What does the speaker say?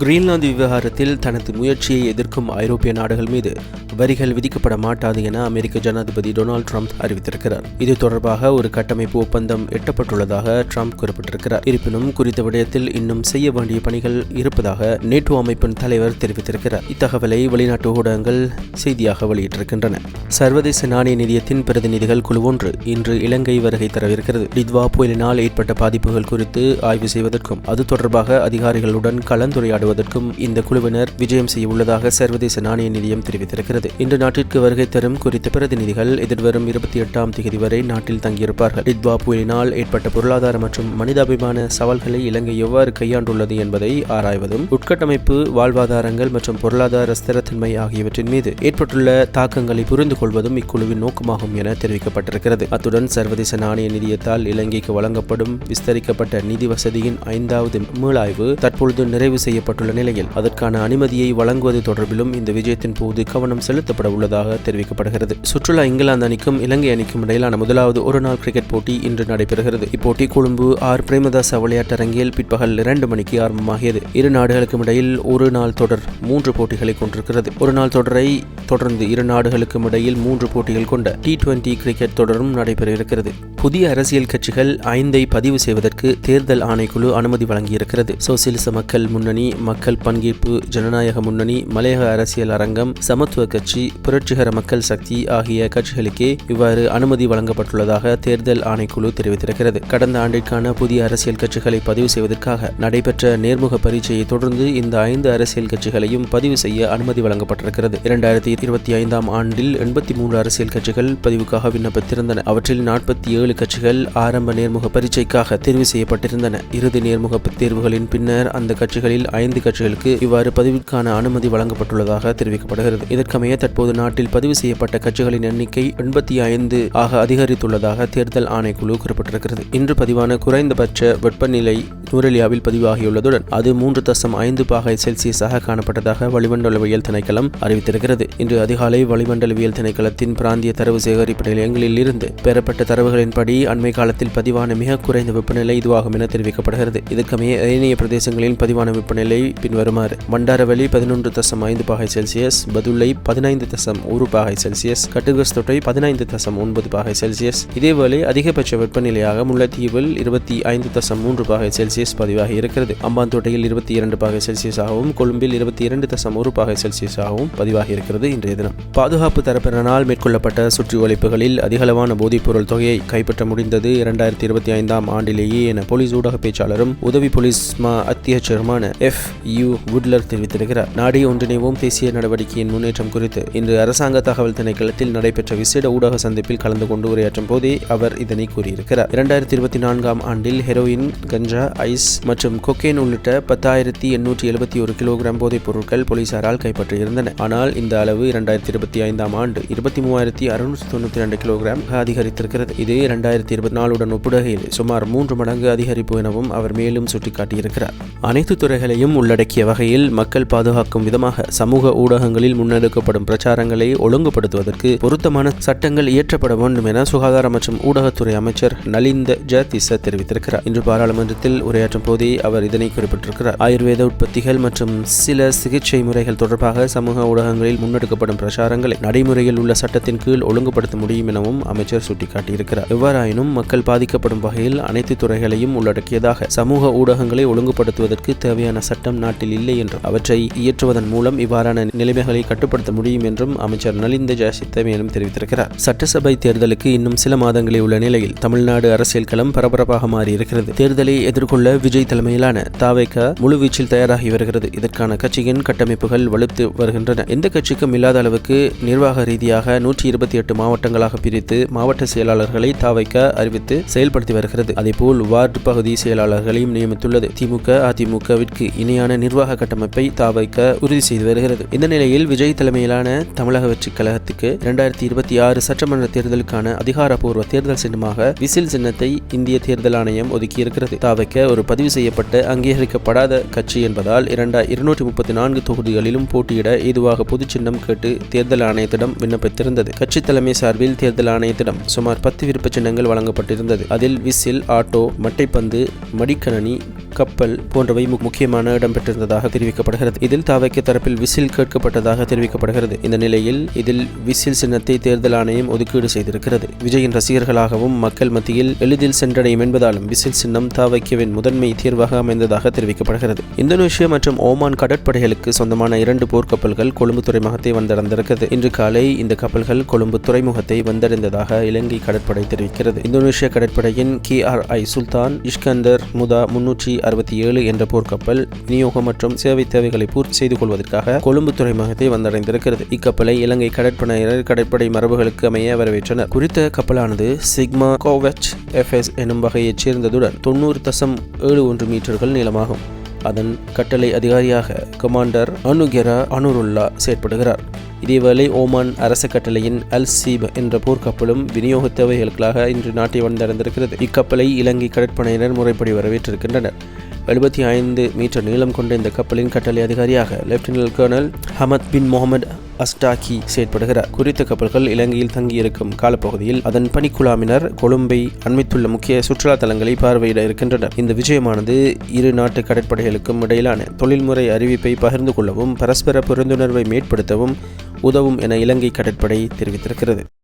Greenland விவகாரத்தில் தனது முயற்சியை எதிர்க்கும் ஐரோப்பிய நாடுகள் மீது வரிகள் விதிக்கப்பட மாட்டாது என அமெரிக்க ஜனாதிபதி டொனால்டு ட்ரம்ப் அறிவித்திருக்கிறார். இது தொடர்பாக ஒரு கட்டமைப்பு ஒப்பந்தம் எட்டப்பட்டுள்ளதாக ட்ரம்ப் குறிப்பிட்டிருக்கிறார். இருப்பினும் குறித்த விடயத்தில் இன்னும் செய்ய வேண்டிய பணிகள் இருப்பதாக நேட்டோ அமைப்பின் தலைவர் தெரிவித்திருக்கிறார். இத்தகவலை வெளிநாட்டு ஊடகங்கள் செய்தியாக வெளியிட்டிருக்கின்றன. சர்வதேச நாணய நிதியத்தின் பிரதிநிதிகள் குழு ஒன்று இன்று இலங்கை வருகை தரவிருக்கிறது. டித்வா புயலினால் ஏற்பட்ட பாதிப்புகள் குறித்து ஆய்வு செய்வதற்கும் அது தொடர்பாக அதிகாரிகளுடன் கலந்துரையாட உரையாடுவதற்கும் இந்த குழுவினர் விஜயம் செய்ய உள்ளதாக சர்வதேச நாணய நிதியம் தெரிவித்திருக்கிறது. இன்று நாட்டிற்கு வருகை தரும் குறித்த பிரதிநிதிகள் எதிர்வரும் இருபத்தி எட்டாம் தேதி வரை நாட்டில் தங்கியிருப்பார்கள். இத்வா புயலினால் ஏற்பட்ட பொருளாதார மற்றும் மனிதாபிமான சவால்களை இலங்கை எவ்வாறு கையாண்டுள்ளது என்பதை ஆராய்வதும் உட்கட்டமைப்பு வாழ்வாதாரங்கள் மற்றும் பொருளாதார ஸ்திரத்தன்மை ஆகியவற்றின் மீது ஏற்பட்டுள்ள தாக்கங்களை புரிந்து கொள்வதும் இக்குழுவின் நோக்கமாகும் என தெரிவிக்கப்பட்டிருக்கிறது. அத்துடன் சர்வதேச நாணய நிதியத்தால் இலங்கைக்கு வழங்கப்படும் விஸ்தரிக்கப்பட்ட நிதி வசதியின் ஐந்தாவது மீளாய்வு தற்பொழுது நிறைவு செய்யப்பட்டு செய்யப்பட்டுள்ள நிலையில் அதற்கான அனுமதியை வழங்குவது தொடர்பிலும் இந்த விஜயத்தின் போது கவனம் செலுத்தப்பட உள்ளதாக தெரிவிக்கப்படுகிறது. சுற்றுலா இங்கிலாந்து அணிக்கும் இலங்கை அணிக்கும் இடையிலான முதலாவது ஒருநாள் கிரிக்கெட் போட்டி இன்று நடைபெறுகிறது. இப்போட்டி கொழும்பு ஆர். பிரேமதாச விளையாட்டரங்கில் பிற்பகல் இரண்டு மணிக்கு ஆரம்பமாகியது. இரு நாடுகளுக்கும் இடையில் ஒரு நாள் தொடர் மூன்று போட்டிகளை கொண்டிருக்கிறது. ஒரு நாள் தொடரை தொடர்ந்து இரு நாடுகளுக்கும் இடையில் மூன்று போட்டிகள் கொண்ட டி டுவெண்டி கிரிக்கெட் தொடரும் நடைபெற இருக்கிறது புதிய அரசியல் கட்சிகள் ஐந்தை பதிவு செய்வதற்கு தேர்தல் ஆணைக்குழு அனுமதி வழங்கியிருக்கிறது. சோசியலிச மக்கள் முன்னணி மக்கள் பங்கேற்பு ஜனநாயக முன்னணி மலையக அரசியல் அரங்கம் சமத்துவ கட்சி புரட்சிகர மக்கள் சக்தி ஆகிய கட்சிகளுக்கே இவ்வாறு அனுமதி வழங்கப்பட்டுள்ளதாக தேர்தல் ஆணைக்குழு தெரிவித்திருக்கிறது. கடந்த ஆண்டிற்கான புதிய அரசியல் கட்சிகளை பதிவு செய்வதற்காக நடைபெற்ற நேர்முக பரீட்சையை தொடர்ந்து இந்த ஐந்து அரசியல் கட்சிகளையும் பதிவு செய்ய அனுமதி வழங்கப்பட்டிருக்கிறது. இரண்டாயிரத்தி இருபத்தி ஐந்தாம் ஆண்டில் எண்பத்தி மூன்று அரசியல் கட்சிகள் பதிவுக்காக விண்ணப்பித்திருந்தன. அவற்றில் நாற்பத்தி ஏழு கட்சிகள் ஆரம்ப நேர்முக பரீட்சைக்காக தேர்வு செய்யப்பட்டிருந்தன. இறுதி நேர்முக தேர்வுகளின் பின்னர் அந்த கட்சிகளில் ஐந்து கட்சிகளுக்கு இவ்வாறு பதிவிற்கான அனுமதி வழங்கப்பட்டுள்ளதாக தெரிவிக்கப்படுகிறது. இதற்கமைய தற்போது நாட்டில் பதிவு செய்யப்பட்ட கட்சிகளின் எண்ணிக்கை எண்பத்தி ஐந்து ஆக அதிகரித்துள்ளதாக தேர்தல் ஆணைக்குழு குறிப்பிட்டிருக்கிறது. இன்று பதிவான குறைந்தபட்ச வெப்பநிலை நூரலியாவில் பதிவாகியுள்ளதுடன் அது மூன்று தசம் ஐந்து பாகை செல்சியஸாக காணப்பட்டதாக வளிமண்டலவியல் திணைக்களம் அறிவித்திருக்கிறது. இன்று அதிகாலை வளிமண்டலவியல் திணைக்களத்தின் பிராந்திய தரவு சேகரிப்பு நிலையங்களில் இருந்து பெறப்பட்ட தரவுகளின்படி அண்மை காலத்தில் பதிவான மிக குறைந்த வெப்பநிலை இதுவாகும் என தெரிவிக்கப்படுகிறது. இதற்கமைய ஏனைய பிரதேசங்களில் பதிவான வெப்பநிலை பின்வருமாறு மண்டாரவெளி பதினொன்று தசம் ஐந்து பாகை செல்சியஸ் பதுளை பதினைந்து தசம் ஒரு பாகை செல்சியஸ் கட்டுகஸ்தொட்டை பதினைந்து தசம் ஒன்பது பாகை செல்சியஸ். இதேவேளை அதிகபட்ச வெப்பநிலையாக முல்லைத்தீவில் இருபத்தி ஐந்து தசம் மூன்று பாகை செல்சியஸ் பதிவாகி இருக்கிறது. அம்பாந்தோட்டையில் இருபத்தி இரண்டு பாகை செல்சியஸாகவும் கொழும்பில் இருபத்தி இரண்டு தசம் ஒரு பாகை செல்சியஸாகவும் பதிவாகி இருக்கிறது இன்றைய தினம். பாதுகாப்பு தரப்பினரால் மேற்கொள்ளப்பட்ட சுற்றி ஒழிப்புகளில் அதிகளவான போதைப்பொருள் தொகையை கைப்பற்ற முடிந்தது இரண்டாயிரத்தி இருபத்தி ஐந்தாம் ஆண்டிலேயே என போலீஸ் ஊடக பேச்சாளரும் உதவி போலீஸ் மா அத்தியட்சருமான எஃப். யூ வுட்லர் தெரிவித்திருக்கிறார். நாடி ஒன்றிணைவோம். தேசிய நடவடிக்கையின் முன்னேற்றம் குறித்து இன்று அரசாங்க தகவல் திணைக்களத்தில் நடைபெற்ற விசேட ஊடக சந்திப்பில் கலந்து கொண்டு உரையாற்றும் போதே அவர் இதனை கூறியிருக்கிறார். இரண்டாயிரத்தி இருபத்தி நான்காம் ஆண்டில் ஹெரோயின் கஞ்சா ஐஸ் மற்றும் கொக்கேன் உள்ளிட்ட பத்தாயிரத்தி எண்ணூற்றி எழுபத்தி ஒரு கிலோகிராம் போதைப் பொருட்கள் போலீசாரால் கைப்பற்றியிருந்தன. ஆனால் இந்த அளவு இரண்டாயிரத்தி இருபத்தி ஐந்தாம் ஆண்டு இருபத்தி மூவாயிரத்தி அறுநூற்றி தொண்ணூற்றி ரெண்டு கிலோகிராம் அதிகரித்திருக்கிறது. இது இரண்டாயிரத்தி இருபத்தி நாலுடன் ஒப்பிடுகையில் சுமார் மூன்று மடங்கு அதிகரிப்பு எனவும் அவர் மேலும் சுட்டிக்காட்டியிருக்கிறார். அனைத்து துறைகளையும் உள்ளடக்கிய வகையில் மக்கள் பாதுகாக்கும் விதமாக சமூக ஊடகங்களில் முன்னெடுக்கப்படும் பிரச்சாரங்களை ஒழுங்குபடுத்துவதற்கு பொருத்தமான சட்டங்கள் இயற்றப்பட வேண்டும் என சுகாதார மற்றும் ஊடகத்துறை அமைச்சர் நலிந்த ஜதிச தெரிவித்திருக்கிறார். இன்று பாராளுமன்றத்தில் உரையாற்றும் போதே அவர் இதனை குறிப்பிட்டிருக்கிறார். ஆயுர்வேத உற்பத்திகள் மற்றும் சில சிகிச்சை முறைகள் தொடர்பாக சமூக ஊடகங்களில் முன்னெடுக்கப்படும் பிரச்சாரங்களை நடைமுறையில் உள்ள சட்டத்தின் கீழ் ஒழுங்குபடுத்த முடியும் எனவும் அமைச்சர் சுட்டிக்காட்டியிருக்கிறார். எவ்வாறாயினும் மக்கள் பாதிக்கப்படும் வகையில் அனைத்து துறைகளையும் உள்ளடக்கியதாக சமூக ஊடகங்களை ஒழுங்குபடுத்துவதற்கு தேவையான சட்ட திட்டம் நாட்டில் இல்லை என்றும் அவற்றை இயற்றுவதன் மூலம் இவ்வாறான நிலைமைகளை கட்டுப்படுத்த முடியும் என்றும் அமைச்சர் நலிந்த ஜாசித்த மேலும் தெரிவித்திருக்கிறார். சட்டசபை தேர்தலுக்கு இன்னும் சில மாதங்களே உள்ள நிலையில் தமிழ்நாடு அரசியல் களம் பரபரப்பாக மாறியிருக்கிறது. தேர்தலை எதிர்கொள்ள விஜய் தலைமையிலான தாவைக்க முழுவீச்சில் தயாராகி வருகிறது. இதற்கான கட்சியின் கட்டமைப்புகள் வலுத்து வருகின்றன. எந்த கட்சிக்கும் இல்லாத அளவுக்கு நிர்வாக ரீதியாக நூற்றி இருபத்தி எட்டு மாவட்டங்களாக பிரித்து மாவட்ட செயலாளர்களை தாவைக்க அறிவித்து செயல்படுத்தி வருகிறது. அதேபோல் வார்டு பகுதி செயலாளர்களையும் நியமித்துள்ளது. திமுக அதிமுகவிற்கு இணையான நிர்வாக கட்டமைப்பை தாவைக்க உறுதி செய்து வருகிறது. இந்த நிலையில் விஜய் தலைமையிலான தமிழக வெற்றிக் கழகத்துக்கு இரண்டாயிரத்தி இருபத்தி ஆறு சட்டமன்ற தேர்தலுக்கான அதிகாரப்பூர்வ தேர்தல் சின்னமாக விசில் சின்னத்தை இந்திய தேர்தல் ஆணையம் ஒதுக்கியிருக்கிறது. தாவைக்க ஒரு பதிவு செய்யப்பட்ட அங்கீகரிக்கப்படாத கட்சி என்பதால் இரண்டா இருநூற்றி முப்பத்தி நான்கு தொகுதிகளிலும் போட்டியிட ஏதுவாக பொது சின்னம் கேட்டு தேர்தல் ஆணையத்திடம் விண்ணப்பித்திருந்தது. கட்சி தலைமை சார்பில் தேர்தல் ஆணையத்திடம் சுமார் பத்து விருப்ப சின்னங்கள் வழங்கப்பட்டிருந்தது. அதில் விசில் ஆட்டோ மட்டைப்பந்து மடிக்கணனி கப்பல் போன்றவை முக்கியமான இடம்பெற்றிருந்ததாக தெரிவிக்கப்படுகிறது. இதில் தாவைக்கு தரப்பில் விசில் கேட்கப்பட்டதாக தெரிவிக்கப்படுகிறது. இந்த நிலையில் இதில் விசில் சின்னத்தை தேர்தல் ஆணையம் ஒதுக்கீடு செய்திருக்கிறது. விஜயின் ரசிகர்களாகவும் மக்கள் மத்தியில் எளிதில் சென்றடையும் என்பதாலும் விசில் சின்னம் தாவைக்கியவின் முதன்மை தீர்வாக அமைந்ததாக தெரிவிக்கப்படுகிறது. இந்தோனேஷியா மற்றும் ஓமான் கடற்படைகளுக்கு சொந்தமான இரண்டு போர்க்கப்பல்கள் கொழும்பு துறைமுகத்தை வந்தடைந்திருக்கிறது. இன்று காலை இந்த கப்பல்கள் கொழும்பு துறைமுகத்தை வந்தடைந்ததாக இலங்கை கடற்படை தெரிவிக்கிறது. இந்தோனேஷிய கடற்படையின் கே ஆர் ஐ சுல்தான் இஷ்கந்தர் முதா முன்னூற்றி அறுபத்தி ஏழு என்ற போர்க்கப்பல் விநியோகம் மற்றும் சேவை தேவைகளை பூர்த்தி செய்து கொள்வதற்காக கொழும்பு துறைமுகத்தை வந்தடைந்திருக்கிறது. இக்கப்பலை இலங்கை கடற்படையினர் கடற்படை மரபுகளுக்கு அமைய வரவேற்றனர். குறித்த கப்பலானது சிக்மா கோவெச் எஃப்எஸ் எனும் வகையைச் சேர்ந்ததுடன் தொண்ணூறு தசம் ஏழு ஒன்று மீட்டர்கள் நீளமாகும். அதன் கட்டளை அதிகாரியாக கமாண்டர் அனுகெரா அனுருல்லா செயற்படுகிறார். இதேவேளை ஓமான் அரச கட்டளையின் அல் சீப் என்ற போர்க்கப்பலும் விநியோக தேவைகளுக்காக இன்று நாட்டை வந்தடைந்திருக்கிறது. இக்கப்பலை இலங்கை கடற்படையினர் முறைப்படி வரவேற்றிருக்கின்றனர். எழுபத்தி ஐந்து மீட்டர் நீளம் கொண்ட இந்த கப்பலின் கட்டளை அதிகாரியாக lieutenant colonel Hamad bin Mohammed அஸ்டாக்கி செயற்படுகிறார். குறித்த கப்பல்கள் இலங்கையில் தங்கியிருக்கும் காலப்பகுதியில் அதன் பணிக்குழாமினர் கொழும்பை அண்மித்துள்ள முக்கிய சுற்றுலா தலங்களை பார்வையிட இருக்கின்றனர். இந்த விஜயமானது இரு நாட்டு கடற்படைகளுக்கும் இடையிலான தொழில்முறை அறிவிப்பை பகிர்ந்து கொள்ளவும் பரஸ்பர புரிந்துணர்வை மேற்படுத்தவும் உதவும் என இலங்கை கடற்படை தெரிவித்திருக்கிறது.